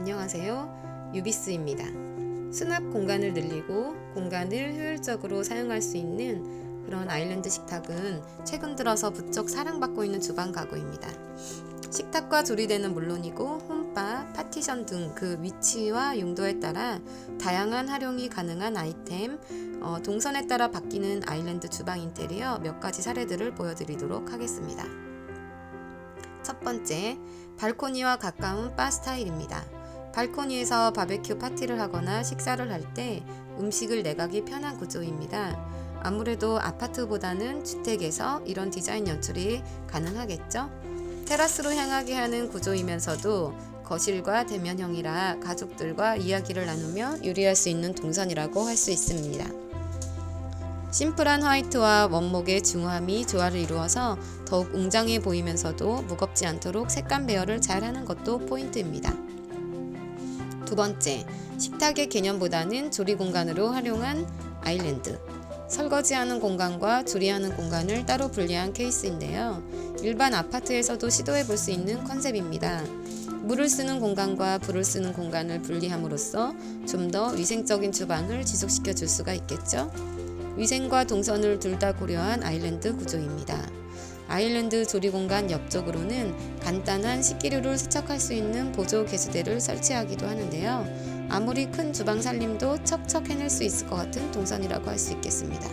안녕하세요. 유비스입니다. 수납 공간을 늘리고 공간을 효율적으로 사용할 수 있는 그런 아일랜드 식탁은 최근 들어서 부쩍 사랑받고 있는 주방 가구입니다. 식탁과 조리대는 물론이고 홈바, 파티션 등 그 위치와 용도에 따라 다양한 활용이 가능한 아이템, 어, 동선에 따라 바뀌는 아일랜드 주방 인테리어 몇 가지 사례들을 보여드리도록 하겠습니다. 첫 번째, 발코니와 가까운 바 스타일입니다. 발코니에서 바베큐 파티를 하거나 식사를 할 때 음식을 내가기 편한 구조입니다. 아무래도 아파트보다는 주택에서 이런 디자인 연출이 가능하겠죠? 테라스로 향하게 하는 구조이면서도 거실과 대면형이라 가족들과 이야기를 나누며 유리할 수 있는 동선이라고 할 수 있습니다. 심플한 화이트와 원목의 중후함이 조화를 이루어서 더욱 웅장해 보이면서도 무겁지 않도록 색감 배열을 잘 하는 것도 포인트입니다. 두 번째, 식탁의 개념보다는 조리 공간으로 활용한 아일랜드. 설거지하는 공간과 조리하는 공간을 따로 분리한 케이스인데요. 일반 아파트에서도 시도해 볼 수 있는 컨셉입니다. 물을 쓰는 공간과 불을 쓰는 공간을 분리함으로써 좀 더 위생적인 주방을 지속시켜 줄 수가 있겠죠. 위생과 동선을 둘 다 고려한 아일랜드 구조입니다. 아일랜드 조리 공간 옆쪽으로는 간단한 식기류를 세척할 수 있는 보조 개수대를 설치하기도 하는데요. 아무리 큰 주방 살림도 척척 해낼 수 있을 것 같은 동선이라고 할 수 있겠습니다.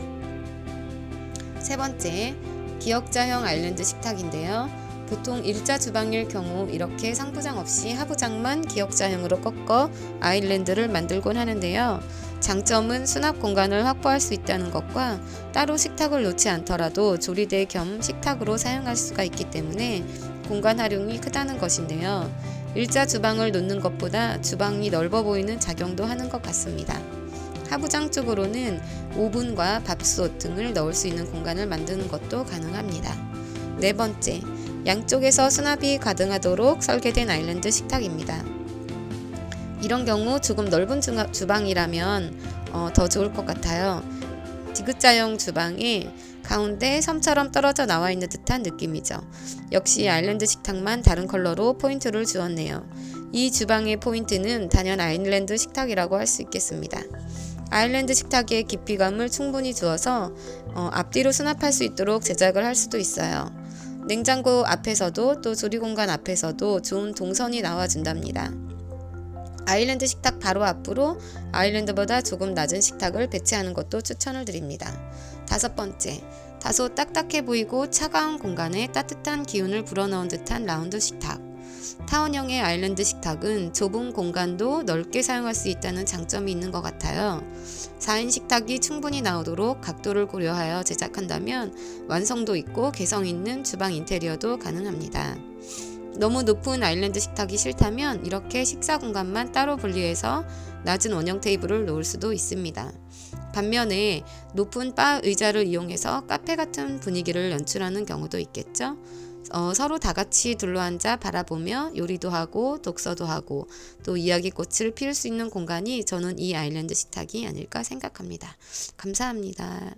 세 번째, 기역자형 아일랜드 식탁인데요. 보통 일자 주방일 경우 이렇게 상부장 없이 하부장만 기역자형으로 꺾어 아일랜드를 만들곤 하는데요. 장점은 수납 공간을 확보할 수 있다는 것과 따로 식탁을 놓지 않더라도 조리대 겸 식탁으로 사용할 수가 있기 때문에 공간 활용이 크다는 것인데요. 일자 주방을 놓는 것보다 주방이 넓어 보이는 작용도 하는 것 같습니다. 하부장 쪽으로는 오븐과 밥솥 등을 넣을 수 있는 공간을 만드는 것도 가능합니다. 네 번째, 양쪽에서 수납이 가능하도록 설계된 아일랜드 식탁입니다. 이런 경우 조금 넓은 주- 주방이라면 어, 더 좋을 것 같아요. 디귿자형 주방에 가운데 섬처럼 떨어져 나와 있는 듯한 느낌이죠. 역시 아일랜드 식탁만 다른 컬러로 포인트를 주었네요. 이 주방의 포인트는 단연 아일랜드 식탁이라고 할 수 있겠습니다. 아일랜드 식탁에 깊이감을 충분히 주어서 어, 앞뒤로 수납할 수 있도록 제작을 할 수도 있어요. 냉장고 앞에서도 또 조리 공간 앞에서도 좋은 동선이 나와준답니다. 아일랜드 식탁 바로 앞으로 아일랜드보다 조금 낮은 식탁을 배치하는 것도 추천을 드립니다. 다섯 번째, 다소 딱딱해 보이고 차가운 공간에 따뜻한 기운을 불어넣은 듯한 라운드 식탁. 타원형의 아일랜드 식탁은 좁은 공간도 넓게 사용할 수 있다는 장점이 있는 것 같아요. 4인 식탁이 충분히 나오도록 각도를 고려하여 제작한다면 완성도 있고 개성 있는 주방 인테리어도 가능합니다. 너무 높은 아일랜드 식탁이 싫다면 이렇게 식사 공간만 따로 분리해서 낮은 원형 테이블을 놓을 수도 있습니다. 반면에 높은 바 의자를 이용해서 카페 같은 분위기를 연출하는 경우도 있겠죠. 어, 서로 다 같이 둘러앉아 바라보며 요리도 하고 독서도 하고 또 이야기꽃을 피울 수 있는 공간이 저는 이 아일랜드 식탁이 아닐까 생각합니다. 감사합니다.